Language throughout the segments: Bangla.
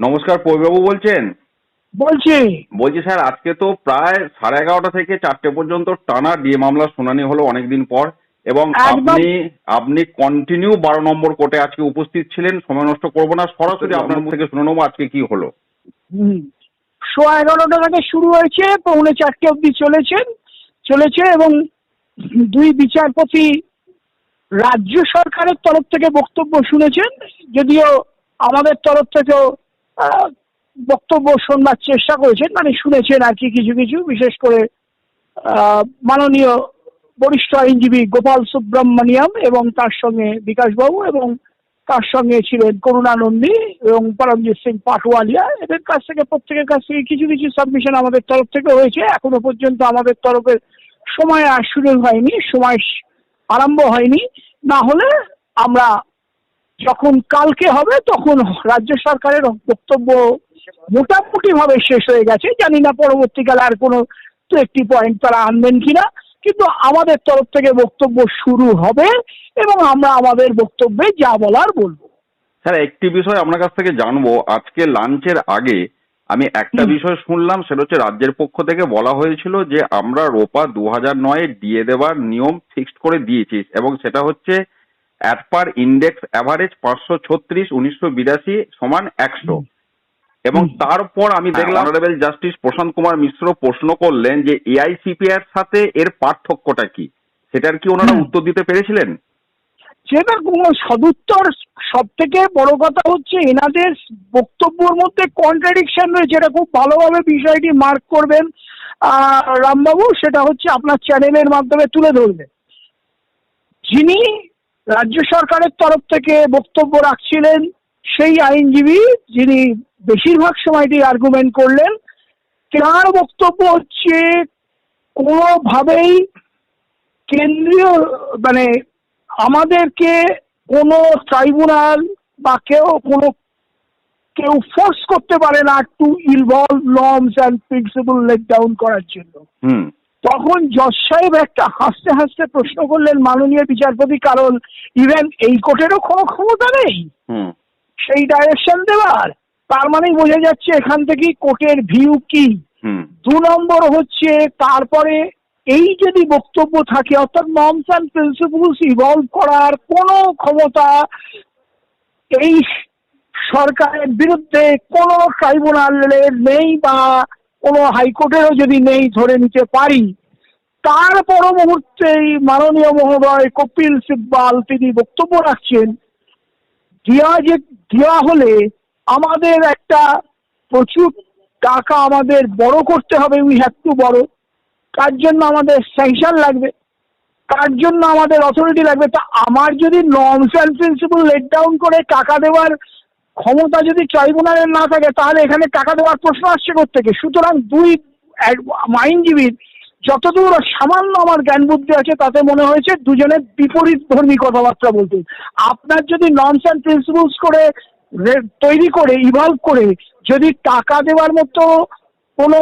নমস্কার পৈবাবু বলছেন? বলছি। বলছি স্যার আজকে তো প্রায় সাড়ে এগারোটা থেকে চারটে পর্যন্ত টানা ডিএ মামলার শুনানি হলো অনেকদিন পর এবং আপনি আপনি কন্টিনিউ বারো নম্বর কোর্টে আজকে উপস্থিত ছিলেন সময় নষ্ট করব না। সরাসরি আপনার মুখ থেকে শুনে নেব আজকে কি হলো। সোয়া এগারোটা থেকে শুরু হয়েছে পৌনে চারটে অবধি চলেছেন চলেছে এবং দুই বিচারপতি রাজ্য সরকারের তরফ থেকে বক্তব্য শুনেছেন যদিও আমাদের তরফ থেকেও বক্তব্য শোনবার চেষ্টা করেছেন মানে শুনেছেন আর কি কিছু কিছু, বিশেষ করে মাননীয় বরিষ্ঠ আইনজীবী গোপাল সুব্রমণিয়াম এবং তার সঙ্গে বিকাশবাবু এবং তার সঙ্গে ছিলেন করুণানন্দী এবং পরমজিৎ সিং পাটওয়ালিয়া এদের কাছ থেকে, প্রত্যেকের কাছ থেকে কিছু কিছু সাবমিশন আমাদের তরফ থেকে হয়েছে। এখনও পর্যন্ত আমাদের তরফের সময় আর শুরু হয়নি, সময় আরম্ভ হয়নি। না হলে আমরা যখন কালকে হবে তখন রাজ্য সরকারের বক্তব্য মোটামুটি ভাবে শেষ হয়ে গেছে। জানি না পরবর্তীকালে আর কোনো দু একটি পয়েন্ট তারা আনবেন কিনা কিন্তু আমাদের তরফ থেকে বক্তব্য শুরু হবে এবং আমরা আমাদের বক্তব্যে যা বলার বলব। স্যার একটি বিষয় আপনার কাছ থেকে জানব। আজকে লাঞ্চের আগে আমি একটা বিষয় শুনলাম সেটা হচ্ছে রাজ্যের পক্ষ থেকে বলা হয়েছিল যে আমরা রোপা দু হাজার নয়ে দিয়ে দেওয়ার নিয়ম ফিক্সড করে দিয়েছি এবং সেটা হচ্ছে অ্যাট পার ইন্ডেক্স অ্যাভারেজ পাঁচশো ছত্রিশ উনিশশো বিরাশি সমান একশো। এবং তারপর আমি দেখলাম অনারেবল জাস্টিস প্রশান্ত কুমার মিশ্র প্রশ্ন করলেন যে এআইসিপি এর সাথে এর পার্থক্যটা কি? সেটার কি ওনারা উত্তর দিতে পেরেছিলেন? সেটার কোনো সদুত্তর সব থেকে বড় কথা হচ্ছে এনাদের বক্তব্যের মধ্যে কন্ট্রাডিকশন রয়েছে। এটা খুব ভালোভাবে বিষয়টি মার্ক করবেন। আহ, রামবাবু সেটা হচ্ছে আপনার চ্যানেলের মাধ্যমে তুলে ধরবেন যিনি রাজ্য সরকারের তরফ থেকে বক্তব্য রাখছিলেন সেই আইনজীবী যিনি বেশিরভাগ সময়টি আর্গুমেন্ট করলেন। তার বক্তব্য হচ্ছে, কোনোভাবেই কেন্দ্রীয় মানে আমাদেরকে কোনো ট্রাইব্যুনাল বা কেউ, কোনো, কেউ ফোর্স করতে পারে না to involve norms and principle let down করার জন্য। তখন জজ সাহেব একটা হাসতে হাসতে প্রশ্ন করলেন মাননীয় বিচারপতি কারণ ইভেন এই কোর্টেরও কোনো ক্ষমতা নেই। সেই ডাইরেকশন দেওয়ার। তার মানেই বোঝা যাচ্ছে এখান থেকেই কোর্টের ভিউ কি। হুম। দু নম্বর হচ্ছে তারপরে এই যদি বক্তব্য থাকে অর্থাৎ নর্মস অ্যান্ড প্রিন্সিপলস ইভলভ করার কোনো ক্ষমতা এই সরকারের বিরুদ্ধে কোনো ট্রাইব্যুনালের নেই বা কোনো হাইকোর্টেরও যদি নেই ধরে নিতে পারি, তার পর মুহূর্তেই মাননীয় মহোদয় কপিল সিব্বাল তিনি বক্তব্য রাখছেন দেওয়া যে দেওয়া হলে আমাদের একটা প্রচুর টাকা আমাদের বড় করতে হবে, উই হ্যাভ টু বড়। তার জন্য আমাদের স্যাংশন লাগবে, তার জন্য আমাদের অথরিটি লাগবে। তা আমার যদি norms and principle let down করে টাকা দেওয়ার ক্ষমতা যদি ট্রাইব্যুনালের না থাকে, তাহলে এখানে টাকা দেওয়ার প্রশ্ন আসছে থেকে সুতরাং দুই আইনজীবীর যতদূর সামান্য আমার জ্ঞান বুদ্ধি আছে, তাতে মনে হয়েছে দুজনে বিপরীত ধর্মী কথাবার্তা বলতে। আপনার যদি নর্মস অ্যান্ড প্রিন্সিপালস করে তৈরি করে ইভলভ করে, যদি টাকা দেওয়ার মতো কোনো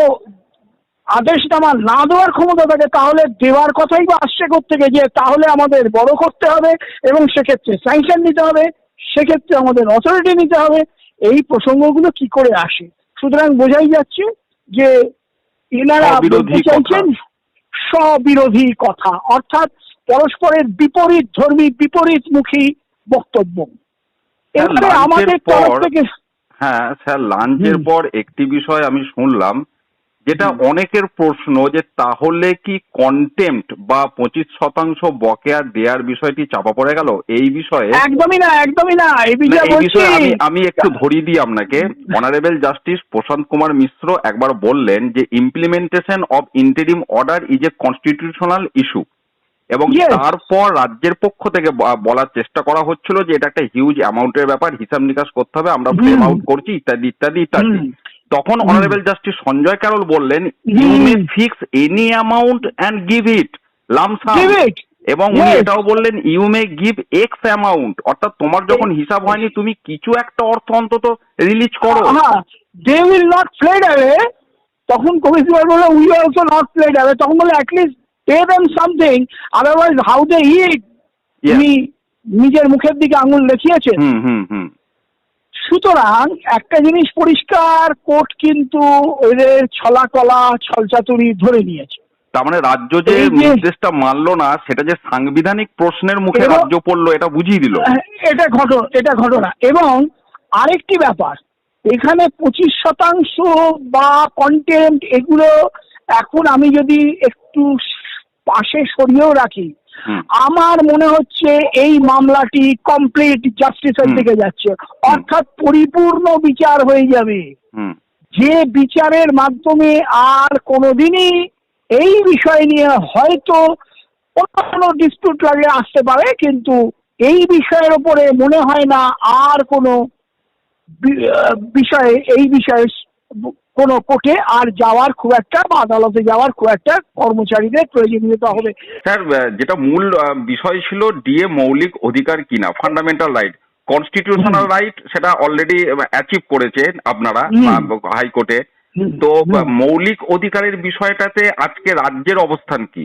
আদেশ আদেশনামা না দেওয়ার ক্ষমতা থাকে, তাহলে দেওয়ার কথাই বা আসছে থেকে যে তাহলে আমাদের বড় করতে হবে এবং সেক্ষেত্রে স্যাংশন নিতে হবে। সেক্ষেত্রে আমাদের অথরিটি নিতে হবে। এই প্রসঙ্গগুলো কি করে আসে? সুতরাং বোঝাই যাচ্ছে যে এনারা বলতে চাইছেন স্ববিরোধী কথা অর্থাৎ পরস্পরের বিপরীত ধর্মী বিপরীতমুখী বক্তব্য। এবারে আমাদের তরফ থেকে হ্যাঁ স্যার লাঞ্চের পর একটি বিষয় আমি শুনলাম। যেটা অনেকের প্রশ্ন যে তাহলে কি কন্টেম্পট বা পঁচিশ শতাংশ বকেয়া দেওয়ার বিষয়টি চাপা পড়ে গেল? এই বিষয়ে একদমই না একদমই না এই বিষয়ে আমি আমি একটু ধরিয়ে দিই আপনাকে। অনারেবল জাস্টিস প্রশান্ত কুমার মিশ্র একবার বললেন যে implementation of interim order is a constitutional issue এবং তারপর রাজ্যের পক্ষ থেকে বলার চেষ্টা করা হচ্ছিল যে এটা একটা হিউজ অ্যামাউন্টের ব্যাপার হিসাব নিকাশ করতে হবে আমরা। ফ্রেম আউট করছি ইত্যাদি ইত্যাদি ইত্যাদি। তখন। অনারেবল জাস্টিস সঞ্জয় ক্যারল বললেন you may fix any amount and give it lump sum. এবং উনি এটাও বললেন you may give X amount অর্থাৎ তোমার যখন হিসাব হয়নি তুমি কিছু একটা অর্থ অন্তত রিলিজ করো। They will not plead away তখন কমিশনার বলে we also not plead away তখন বলে at least pay them something otherwise how they eat. উনি নিজের মুখের দিকে আঙুল দেখিয়েছেন। হুম হুম হুম। সুতরাং একটা জিনিস পরিষ্কার কোর্ট কিন্তু ওদের ছলা কলা ছলচাতুরি ধরে নিয়েছে তার মানে রাজ্য যে নির্দেশটা মানলো না সেটা যে সাংবিধানিক প্রশ্নের মুখে রাজ্য পড়ল এটা বুঝিয়ে দিল হ্যাঁ, এটা ঘটনা এটা ঘটনা এবং আরেকটি ব্যাপার এখানে পঁচিশ শতাংশ বা কন্টেন্ট এগুলো এখন আমি যদি একটু পাশে সরিয়েও রাখি। আমার মনে হচ্ছে এই মামলাটি কমপ্লিট জাস্টিসের দিকে যাচ্ছে। অর্থাৎ পরিপূর্ণ বিচার হয়ে যাবে। যে বিচারের মাধ্যমে আর কোনোদিনই এই বিষয় নিয়ে হয়তো অন্য কোনো ডিসপিউট লাগে আসতে পারে কিন্তু এই বিষয়ের ওপরে মনে হয় না আর কোনো বিষয়ে এই বিষয়ে কোনো কোর্টে আর যাওয়ার খুব একটা বা আদালতে যাওয়ার খুব একটা কর্মচারীদের প্রয়োজনীয়তা হবে। স্যার যেটা মূল বিষয় ছিল ডিএ মৌলিক অধিকার কিনা ফান্ডামেন্টাল রাইট কনস্টিটিউশনাল রাইট সেটা অলরেডি অ্যাচিভ করেছেন আপনারা। হাইকোর্টে। তো মৌলিক অধিকারের বিষয়টাতে আজকে রাজ্যের অবস্থান কি?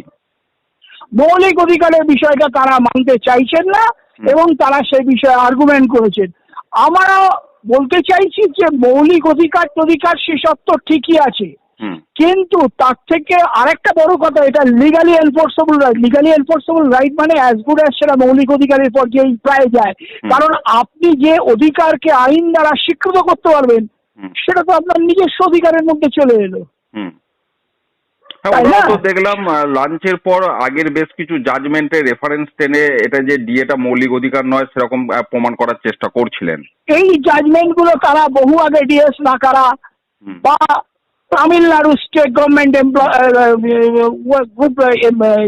মৌলিক অধিকারের বিষয়টা তারা মানতে চাইছেন না এবং তারা সেই বিষয়ে আর্গুমেন্ট করেছেন। আমরা বলতে চাইছি যে মৌলিক অধিকার অধিকার সেসব তো ঠিকই আছে। কিন্তু তার থেকে আরেকটা বড় কথা এটা legally enforceable right legally enforceable right মানে অ্যাজ গুড অ্যাজ সেটা মৌলিক অধিকারের পর্যায়ে প্রায় যায়। কারণ আপনি যে অধিকারকে আইন দ্বারা স্বীকৃত করতে পারবেন সেটা তো আপনার নিজস্ব অধিকারের মধ্যে চলে এলো। হ্যাঁ, তাই তো দেখলাম লাঞ্চের পর আগের বেশ কিছু জাজমেন্টের রেফারেন্স টেনে এটা যে ডিএটা মৌলিক অধিকার নয় সেরকম প্রমাণ করার চেষ্টা করছিলেন এই জাজমেন্টগুলো তারা বহু আগে ডিএস নাকারা হুম। বা তামিলনাড়ু স্টেট গভর্নমেন্ট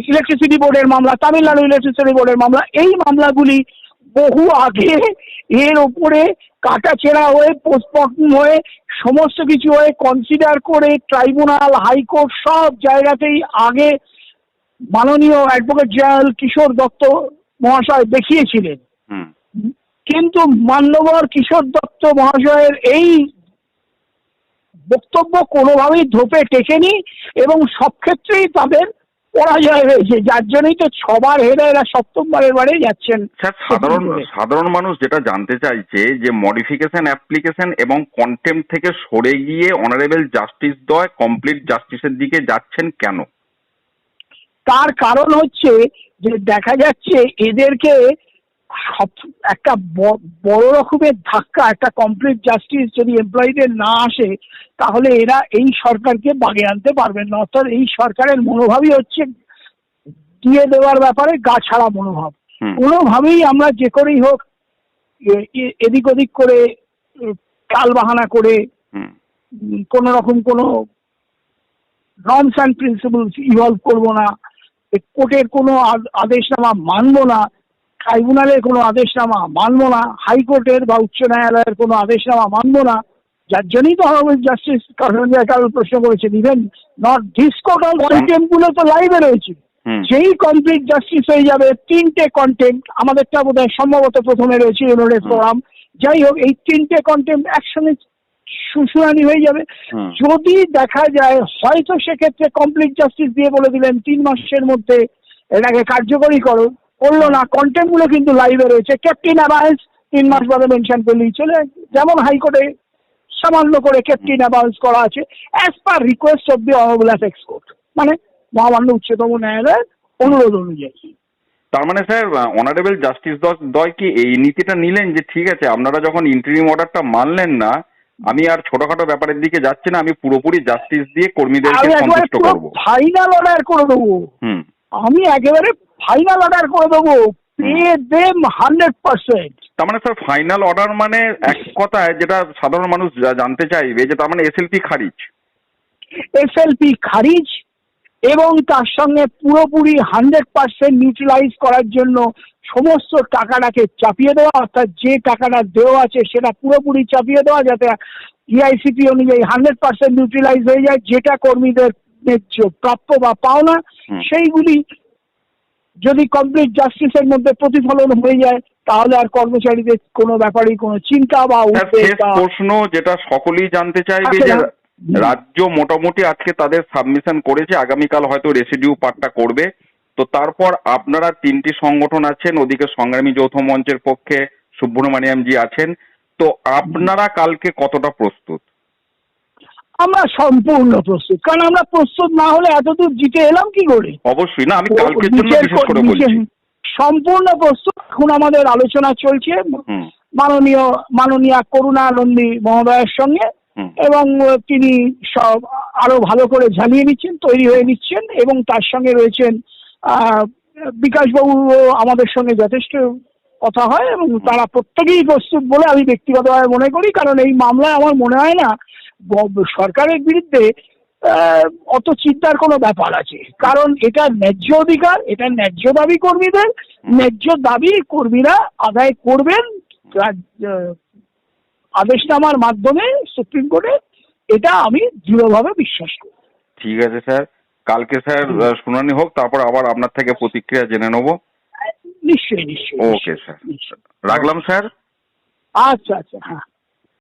ইলেকট্রিসিটি বোর্ডের মামলা তামিলনাড়ু ইলেকট্রিসিটি বোর্ডের মামলা এই মামলাগুলি বহু আগে এর ওপরে কাটাছেড়া হয়ে পোস্টমর্টম হয়ে সমস্ত কিছু হয়ে কনসিডার করে ট্রাইব্যুনাল হাইকোর্ট সব জায়গাতেই আগে মাননীয় অ্যাডভোকেট জেনারেল কিশোর দত্ত মহাশয় দেখিয়েছিলেন। কিন্তু মান্যবর কিশোর দত্ত মহাশয়ের এই বক্তব্য কোনোভাবেই ধোপে টেকেনি এবং সব ক্ষেত্রেই তাদের পরাজয় হয়েছে যার জন্যই তো ছবার হেরে এরা সপ্তমবারের বারে যাচ্ছেন স্যার সাধারণ সাধারণ মানুষ যেটা জানতে চাইছে যে মডিফিকেশন অ্যাপ্লিকেশন এবং কন্টেম্প থেকে সরে গিয়ে অনারেবল জাস্টিস দয় কমপ্লিট জাস্টিসের দিকে যাচ্ছেন কেন? তার কারণ হচ্ছে যে দেখা যাচ্ছে এদেরকে সব একটা বড় রকমের ধাক্কা একটা কমপ্লিট জাস্টিস যদি এমপ্লয়ীদের না আসে তাহলে এরা এই সরকারকে বাগে আনতে পারবেন না। অর্থাৎ এই সরকারের মনোভাবই হচ্ছে দিয়ে দেওয়ার ব্যাপারে গা ছাড়া মনোভাব। কোনোভাবেই আমরা যে করেই হোক এদিক ওদিক করে কাল বাহানা করে কোনো রকম কোনো নর্মস অ্যান্ড প্রিন্সিপালস ইভলভ করব না কোর্টের কোনো আদ- আদেশনামা মানবো না ট্রাইব্যুনালের কোনো আদেশনামা মানবো না হাইকোর্টের বা উচ্চ ন্যায়ালয়ের কোনো আদেশনামা মানবো না যার জন্যই তো অনারেবল জাস্টিস কারণ প্রশ্ন করেছেন। ইভেন নট দিস কোর্টগুলো তো লাইভে রয়েছে। যেই কমপ্লিট জাস্টিস হয়ে যাবে তিনটে কন্টেন্ট আমাদেরটা বোধ হয় সম্ভবত প্রথমে রয়েছে ইউনিটেড হুম। ফোরাম যাই হোক এই তিনটে কন্টেন্ট একসঙ্গে শু- শুনানি হয়ে যাবে। যদি দেখা যায় হয়তো সেক্ষেত্রে কমপ্লিট জাস্টিস দিয়ে বলে দিলেন তিন মাসের মধ্যে এটাকে কার্যকরী করো। করল না কন্টেন্টগুলো কিন্তু লাইভে রয়েছে। ক্যাপ্টেন অ্যাভান্স তিন মাস বাদে মেনশন করলেই চলে। যেমন হাইকোর্টে সামান্য করে ক্যাপ্টেন অ্যাভান্স করা আছে as per request of the honourable apex court মানে মহামান্য উচ্চতম ন্যায়ালয়ের অনুরোধ অনুযায়ী। তার মানে স্যার অনারেবল জাস্টিস দয় কি এই নীতিটা নিলেন যে ঠিক আছে আপনারা যখন ইন্টারিম অর্ডারটা মানলেন না আমি আর ছোটখাটো ব্যাপারের দিকে যাচ্ছি না আমি পুরোপুরি জাস্টিস দিয়ে কর্মীদেরকে সন্তুষ্ট করব। ফাইনাল অর্ডার করে দেবো। হুম। আমি একেবারে ফাইনাল অর্ডার করে দেবো পে দেম হান্ড্রেড পার্সেন্ট তার মানে স্যার ফাইনাল অর্ডার মানে এক কথায় যেটা সাধারণ মানুষ জানতে চাইবে যে তার মানে এসএলপি খারিজ এসএলপি খারিজ এবং তার সঙ্গে পুরোপুরি হান্ড্রেড পার্সেন্ট নিউট্রালাইজ করার জন্য সমস্ত টাকাটাকে চাপিয়ে দেওয়া অর্থাৎ যে টাকাটা দেওয়া আছে সেটা পুরোপুরি চাপিয়ে দেওয়া যাতে ইআইসিপি অনুযায়ী হান্ড্রেড পার্সেন্ট নিউট্রালাইজ হয়ে যায় যেটা কর্মীদের প্রাপ্য বা পাওনা। সেইগুলি যদি কমপ্লিট জাস্টিসের মধ্যে প্রতিফলন হয়ে যায় তাহলে আর কর্মচারীদের কোনো ব্যাপারেই কোনো চিন্তা বা প্রশ্ন যেটা সকলেই জানতে চাইবে আচ্ছা, যে রাজ্য মোটামুটি আজকে তাদের সাবমিশন করেছে আগামীকাল হয়তো রেসিডিউ পার্টটা করবে। তো তারপর আপনারা তিনটি সংগঠন আছেন ওদিকে সংগ্রামী যৌথ মঞ্চের পক্ষে সুব্রমণিয়াম জি আছেন। তো আপনারা কালকে কতটা প্রস্তুত? আমরা সম্পূর্ণ প্রস্তুত। কারণ আমরা প্রস্তুত না হলে এতদূর জিতে এলাম কি করে? অবশ্যই না আমি কালকের জন্য বিশেষ করে বলছি। সম্পূর্ণ প্রস্তুত। এখন আমাদের আলোচনা চলছে মাননীয় মাননীয়া করুণানন্দী মহোদয়ের সঙ্গে এবং তিনি সব আরও ভালো করে ঝালিয়ে নিচ্ছেন তৈরি হয়ে নিচ্ছেন এবং তার সঙ্গে রয়েছেন আহ, বিকাশবাবু আমাদের সঙ্গে যথেষ্ট কথা হয় এবং তারা প্রত্যেকেই প্রস্তুত বলে আমি ব্যক্তিগতভাবে মনে করি। কারণ এই মামলায় আমার মনে হয় না সরকারের বিরুদ্ধে অত চিন্তার কোনো ব্যাপার আছে। কারণ এটা ন্যায্য অধিকার এটা ন্যায্য দাবি কর্মীদের ন্যায্য দাবি কর্মীরা আদায় করবেন আদেশনামার মাধ্যমে সুপ্রিম কোর্টে। এটা আমি দৃঢ়ভাবে বিশ্বাস করি। ঠিক আছে স্যার। কালকে স্যার শুনানি হোক তারপর আবার আপনার থেকে প্রতিক্রিয়া জেনে নেব। নিশ্চয়ই নিশ্চয়ই ওকে স্যার। রাখলাম স্যার। আচ্ছা আচ্ছা হ্যাঁ।